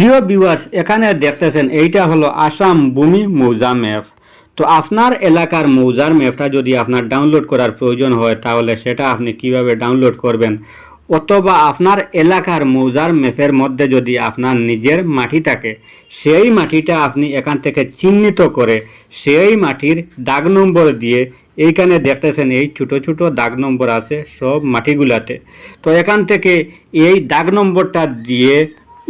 প্রিয় ভিউয়ার্স এখানে দেখতেছেন, এইটা হলো আসাম ভূমি মৌজা ম্যাপ তো আপনার এলাকার মৌজার ম্যাপটা যদি আপনার ডাউনলোড করার প্রয়োজন হয়, তাহলে সেটা আপনি কীভাবে ডাউনলোড করবেন? অথবা আপনার এলাকার মৌজার ম্যাপের মধ্যে যদি আপনার নিজের মাটি থাকে, সেই মাটিটা আপনি এখান থেকে চিহ্নিত করে, সেই মাটির দাগ নম্বর দিয়ে এইখানে দেখতেছেন, এই ছোট ছোট দাগ নম্বর আছে সব মাটিগুলাতে। তো এখান থেকে এই দাগ নম্বরটা দিয়ে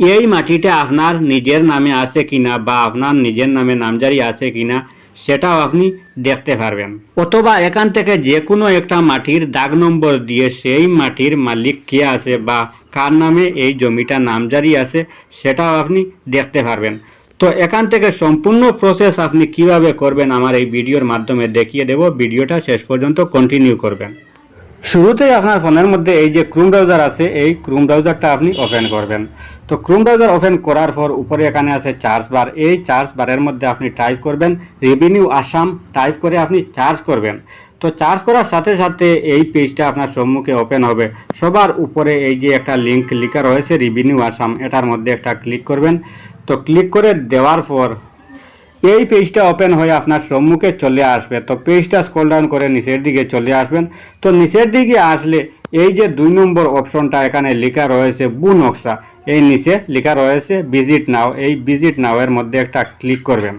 এই মাটিটা আপনার নিজের নামে আছে কিনা বা আপনার নিজের নামে নামজারি আছে কিনা, সেটাও আপনি দেখতে পারবেন। অথবা এখান থেকে যে কোনো একটা মাটির দাগ নম্বর দিয়ে সেই মাটির মালিক কে আছে বা কার নামে এই জমিটা নামজারি আছে, সেটাও আপনি দেখতে পারবেন। তো এখান থেকে সম্পূর্ণ প্রসেস আপনি কীভাবে করবেন, আমার এই ভিডিওর মাধ্যমে দেখিয়ে দেব। ভিডিওটা শেষ পর্যন্ত কন্টিনিউ করবেন। শুরুতেই আপনার ফোনের মধ্যে এই যে ক্রোম ব্রাউজার আছে, এই ক্রোম ব্রাউজারটা আপনি ওপেন করবেন। তো ক্রোম ব্রাউজার ওপেন করার পর উপরে এখানে আছে চার্জ বার এই চার্জ বারের মধ্যে আপনি টাইপ করবেন রেভিনিউ আসাম টাইপ করে আপনি চার্জ করবেন। তো চার্জ করার সাথে সাথে এই পেজটা আপনার সম্মুখে ওপেন হবে। সবার উপরে এই যে একটা লিঙ্ক লেখা রয়েছে রেভিনিউ আসাম এটার মধ্যে একটা ক্লিক করবেন। তো ক্লিক করে দেওয়ার পর এই পেজটা ওপেন হয়ে আপনার সম্মুখে চলে আসবে। তো পেজটা স্ক্রল ডাউন করে নিচের দিকে চলে আসবেন। তো নিচের দিকে আসলে এই যে দুই নম্বর অপশনটা এখানে লেখা রয়েছে, বু নকশা। এই নিচে লেখা রয়েছে ভিজিট নাও এই ভিজিট নাও এর মধ্যে একটা ক্লিক করবেন।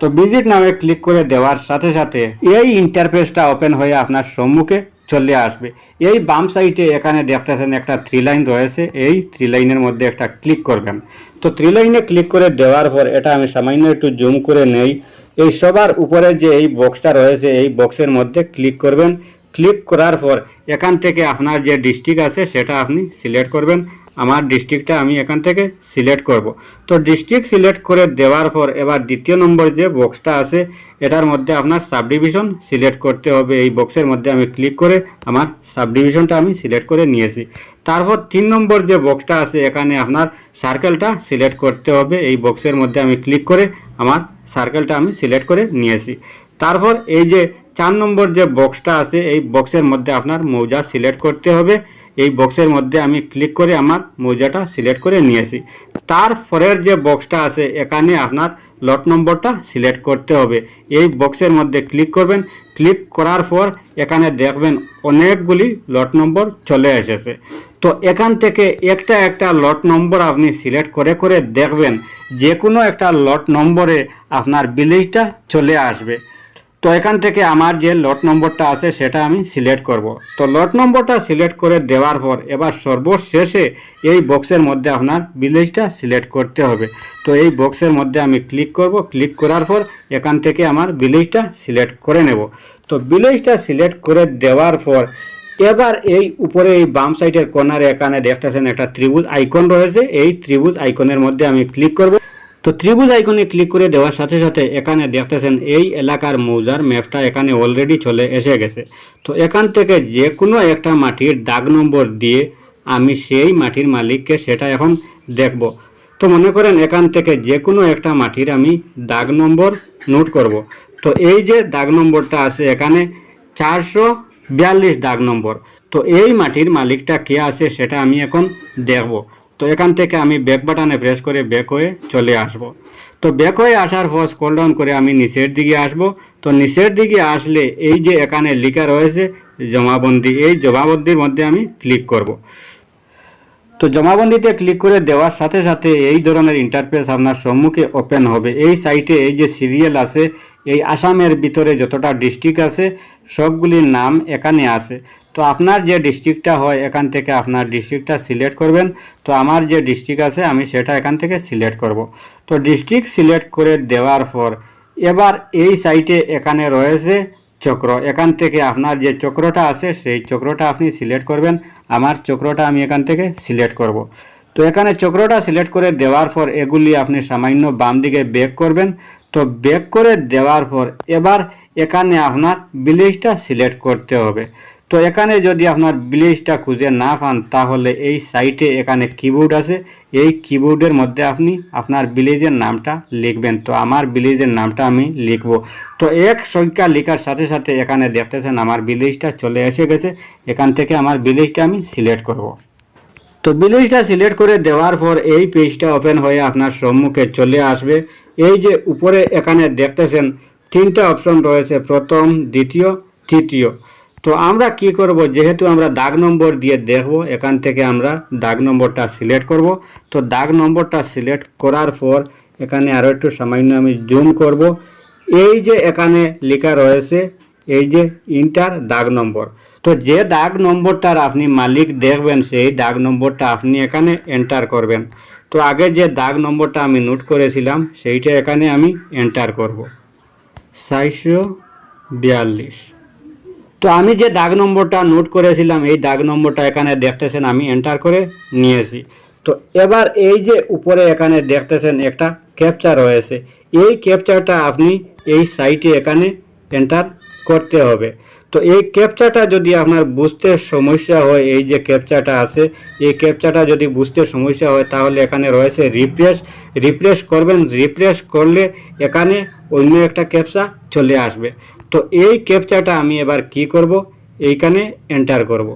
তো ভিজিট নামে ক্লিক করে দেওয়ার সাথে সাথে এই ইন্টারফেসটা ওপেন হয়ে আপনার সম্মুখে চলে আসবে। এই বাম সাইডে এখানে দেখতেছেন একটা থ্রি লাইন রয়েছে। এই থ্রি লাইনের মধ্যে একটা ক্লিক করবেন। তো থ্রি লাইনে ক্লিক করে দেওয়ার পর এটা আমি সামান্য একটু জুম করে নেই। এই সবার উপরে যে এই বক্সটা রয়েছে, এই বক্সের মধ্যে ক্লিক করবেন। ক্লিক করার পর এখান থেকে আপনার যে ডিস্ট্রিক্ট আছে, সেটা আপনি সিলেক্ট করবেন। আমার ডিস্ট্রিক্টটা আমি এখান থেকে সিলেক্ট করব। তো ডিস্ট্রিক্ট সিলেক্ট করে দেওয়ার পর এবার দ্বিতীয় নম্বর যে বক্সটা আছে, এটার মধ্যে আপনার সাব ডিভিশন সিলেক্ট করতে হবে। এই বক্সের মধ্যে আমি ক্লিক করে আমার সাব ডিভিশনটা আমি সিলেক্ট করে নিয়েছি। তারপর তিন নম্বর যে বক্সটা আছে, এখানে আপনার সার্কেলটা সিলেক্ট করতে হবে। এই বক্সের মধ্যে আমি ক্লিক করে আমার সার্কেলটা আমি সিলেক্ট করে নিয়েছি। তারপর এই যে চার নম্বর যে বক্সটা আছে, এই বক্সের মধ্যে আপনার মৌজা সিলেক্ট করতে হবে। এই বক্সের মধ্যে আমি ক্লিক করে আমার মৌজাটা সিলেক্ট করে নিয়েছি। তারপরের যে বক্সটা আছে, এখানে আপনার লট নম্বরটা সিলেক্ট করতে হবে। এই বক্সের মধ্যে ক্লিক করবেন। ক্লিক করার পর এখানে দেখবেন অনেকগুলি লট নম্বর চলে এসেছে। তো এখান থেকে একটা একটা লট নম্বর আপনি সিলেক্ট করে করে দেখবেন যে কোনো একটা লট নম্বরে আপনার বিলেজটা চলে আসবে। তো এখান থেকে আমার যে লট নম্বরটা আছে, সেটা আমি সিলেক্ট করব। তো লট নম্বরটা সিলেক্ট করে দেওয়ার পর, এবার সর্বশেষে এই বক্সের মধ্যে আপনার ভিলেজটা সিলেক্ট করতে হবে। তো এই বক্সের মধ্যে আমি ক্লিক করব। ক্লিক করার পর এখান থেকে আমার ভিলেজটা সিলেক্ট করে নেব। তো ভিলেজটা সিলেক্ট করে দেওয়ার পর, এবার এই উপরে এই বাম সাইডের কর্নারে এখানে দেখতেছেন একটা ত্রিভুজ আইকন রয়েছে। এই ত্রিভুজ আইকনের মধ্যে আমি ক্লিক করব। তো ত্রিভুজ আইকনে ক্লিক করে দেওয়ার সাথে সাথে এখানে দেখতেছেন এই এলাকার মৌজার ম্যাপটা এখানে অলরেডি চলে এসে গেছে। তো এখান থেকে যে কোনো একটা মাটির দাগ নম্বর দিয়ে আমি সেই মাটির মালিককে সেটা এখন দেখব। তো মনে করেন এখান থেকে যে কোনো একটা মাটির আমি দাগ নম্বর নোট করব। তো এই যে দাগ নম্বরটা আছে এখানে চারশো বিয়াল্লিশ দাগ নম্বর। তো এই মাটির মালিকটা কে আছে সেটা আমি এখন দেখব। তো এখান থেকে আমি ব্যাক বাটনে প্রেস করে ব্যাক হয়ে চলে আসব। তো ব্যাক হয়ে আসার পর স্ক্রল ডাউন করে আমি নিচের দিকে আসব। তো নিচের দিকে আসলে এই যে এখানে লেখা রয়েছে জমাবন্দি, এই জমাবন্দির মধ্যে আমি ক্লিক করব। তো জমাবন্দিতে ক্লিক করে দেওয়ার সাথে সাথে এই ধরনের ইন্টারফেস আপনার সম্মুখে ওপেন হবে। এই সাইটে এই যে সিরিয়াল আছে, এই আসামের ভিতরে যতটা ডিস্ট্রিক্ট আছে, সবগুলির নাম এখানে আছে। তো আপনার যে ডিস্ট্রিক্টটা হয়, এখান থেকে আপনার ডিস্ট্রিক্টটা সিলেক্ট করবেন। তো আমার যে ডিস্ট্রিক্ট আছে, আমি সেটা এখান থেকে সিলেক্ট করব। তো ডিস্ট্রিক্ট সিলেক্ট করে দেওয়ার পর, এবার এই সাইটে এখানে রয়েছে চক্র। এখান থেকে আপনার যে চক্রটা আছে, সেই চক্রটা আপনি সিলেক্ট করবেন। আমার চক্রটা আমি এখান থেকে সিলেক্ট করব। তো এখানে চক্রটা সিলেক্ট করে দেওয়ার পর, এগুলি আপনি সামান্য বাম দিকে ব্যাক করবেন। তো ব্যাক করে দেওয়ার পর, এবার এখানে আপনার ভিলেজটা সিলেক্ট করতে হবে। তো এখানে যদি আপনার ভিলেজটা খুঁজে না পান, তাহলে এই সাইটে এখানে কিবোর্ড আছে। এই কিবোর্ডের মধ্যে আপনি আপনার ভিলেজের নামটা লিখবেন। তো আমার ভিলেজের নামটা আমি লিখব। তো এক সংখ্যা লেখার সাথে সাথে এখানে দেখতেছেন আমার ভিলেজটা চলে এসে গেছে। এখান থেকে আমার ভিলেজটা আমি সিলেক্ট করব। তো বিলেজটা সিলেক্ট করে দেওয়ার পর এই পেজটা ওপেন হয়ে আপনার সম্মুখে চলে আসবে। এই যে উপরে এখানে দেখতেছেন তিনটা অপশন রয়েছে, প্রথম, দ্বিতীয়, তৃতীয়। তো আমরা কি করব? যেহেতু আমরা দাগ নম্বর দিয়ে দেখব, এখান থেকে আমরা দাগ নম্বরটা সিলেক্ট করব। তো দাগ নম্বরটা সিলেক্ট করার পর এখানে আরও একটু সামান্য আমি জুম করব। এই যে এখানে লেখা রয়েছে, এই যে ইন্টার দাগ নম্বর। তো যে দাগ নম্বরটার আপনি মালিক দেখবেন, সেই দাগ নম্বরটা আপনি এখানে এন্টার করবেন। তো আগে যে দাগ নম্বরটা আমি নোট করেছিলাম, সেইটা এখানে আমি এন্টার করব। সাইশো বিয়াল্লিশ। তো আমি যে দাগ নম্বরটা নোট করেছিলাম, এই দাগ নম্বরটা এখানে দেখতেছেন, আমি এন্টার করে নিয়েছি। তো এবার এই যে উপরে এখানে দেখতেছেন একটা ক্যাপচা রয়েছে। এই ক্যাপচারটা আপনি এই সাইটে এখানে এন্টার করতে হবে। তো এই ক্যাপচাটা যদি আপনার বুঝতে সমস্যা হয়, এই যে ক্যাপচাটা আছে, এই ক্যাপচাটা যদি বুঝতে সমস্যা হয়, তাহলে এখানে রয়েছে রিফ্রেশ রিফ্রেশ করবেন রিফ্রেশ করলে এখানে অন্য একটা ক্যাপচা চলে আসবে। তো এই ক্যাপচাটা আমি এবার কি করব? এইখানে এন্টার করব।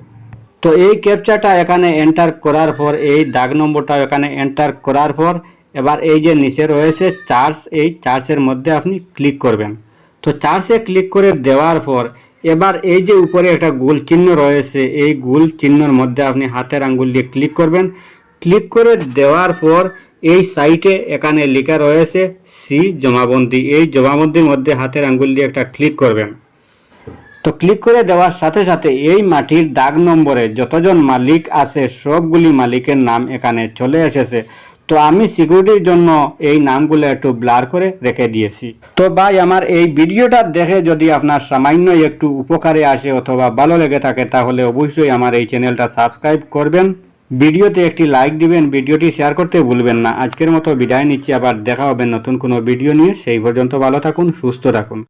তো এই ক্যাপচাটা এখানে এন্টার করার পর, এই দাগ নম্বরটা এখানে এন্টার করার পর, এবার এই যে নিচে রয়েছে চার্জ এই চার্জের মধ্যে আপনি ক্লিক করবেন। তো চার্জে ক্লিক করে দেওয়ার পর, এবার এই যে উপরে একটা গোল চিহ্ন রয়েছে, এই গোল চিহ্নর মধ্যে আপনি হাতের আঙ্গুল দিয়ে ক্লিক করবেন। ক্লিক করে দেওয়ার পর এই সাইটে এখানে লেখা রয়েছে, সি জমাবন্দি। এই জমাবন্দির মধ্যে হাতের আঙ্গুল দিয়ে একটা ক্লিক করবেন। তো ক্লিক করে দেওয়ার সাথে সাথে এই মাটির দাগ নম্বরে যতজন মালিক আছে, সবগুলি মালিকের নাম এখানে চলে এসেছে। তো আমি সিকিউরিটির জন্য এই নামগুলো একটু ব্লার করে রেখে দিয়েছি। তো ভাই, আমার এই ভিডিওটা দেখে যদি আপনার সামান্য একটু উপকারে আসে অথবা ভালো লেগে থাকে, তাহলে অবশ্যই আমার এই চ্যানেলটা সাবস্ক্রাইব করবেন। ভিডিওতে একটি লাইক দিবেন, ভিডিওটি শেয়ার করতে ভুলবেন না। আজকের মতো বিদায় নিচ্ছি, আবার দেখা হবে নতুন কোনো ভিডিও নিয়ে। সেই পর্যন্ত ভালো থাকুন, সুস্থ থাকুন।